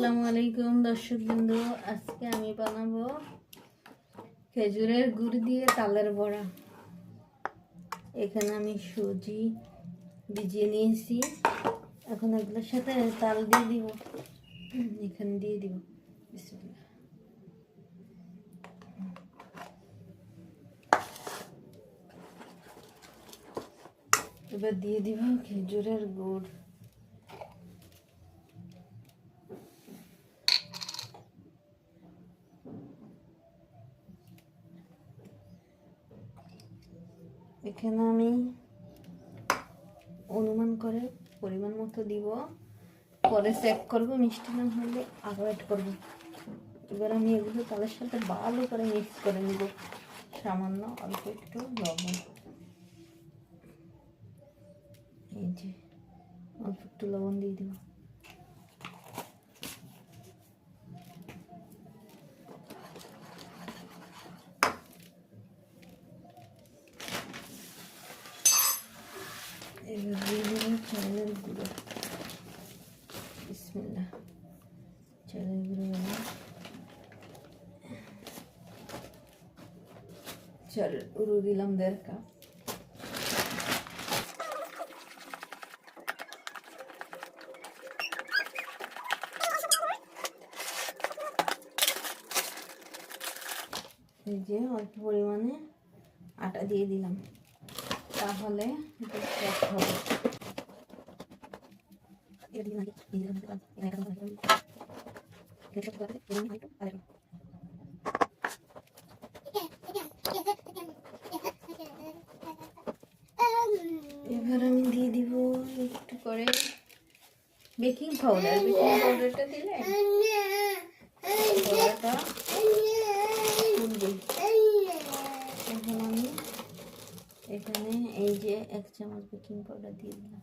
আসসালামু আলাইকুম দর্শক বিন্দু আজকে আমি বানাবো খেজুরের গুড় দিয়ে তালের বড়া। এখানে আমি সুজি ভিজিয়ে নিয়েছি। এখন এগুলোর সাথে তাল দিয়ে দিব। এখানে দিয়ে দিব। এবার দিয়ে দিব খেজুরের গুড়। এখানে আমি অনুমান করে পরিমাণ মতো দিব। পরে চেক করব, মিষ্টি না হলে আরও অ্যাড করব। এবার আমি এগুলো তাদের সাথে ভালো করে মিক্স করে নিব। সামান্য অল্প একটু লবণ। এই যে, অল্প একটু লবণ দিয়ে দিব। দেবো চালের গুঁড়ো বিসমিল্লাহ চালের গুঁড়ো চালের গুঁড়ো দিলাম দেড় কাপ যে অল্প পরিমাণে আটা দিয়ে দিলাম তাহলে। এবার আমি দিয়ে দিব একটু করে বেকিং পাউডার বেকিং পাউডারটা দিলে বড়াটা ফুলবে এখন আমি এখানে এই যে এক চামচ বেকিং পাউডার দিয়ে দিলাম।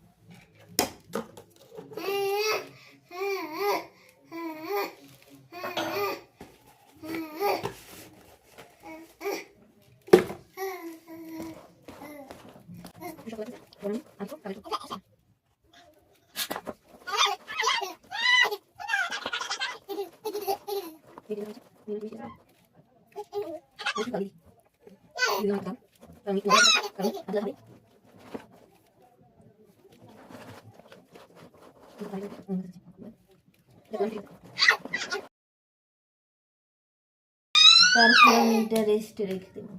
তারপর আমি এটা রেস্টে রেখে দেবো।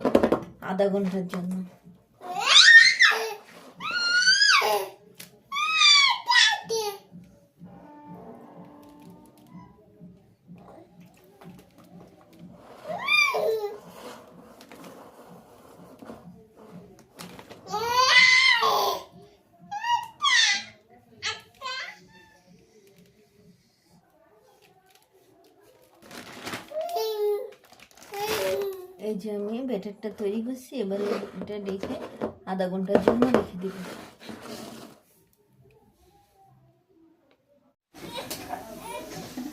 আধা ঘণ্টার জন্য। এই যে আমি ব্যাটারটা তৈরি করছি, এবার এটা রেখে আধা ঘণ্টার জন্য রেখে দিব।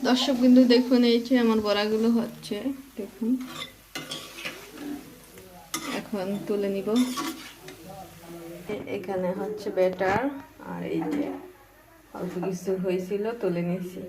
দর্শক কিন্তু দেখুন এই যে আমার বড়াগুলো হচ্ছে, দেখুন। এখন তুলে নিব। এখানে হচ্ছে ব্যাটার, আর এই যে অল্প কিছু হয়েছিল, তুলে নিয়েছি।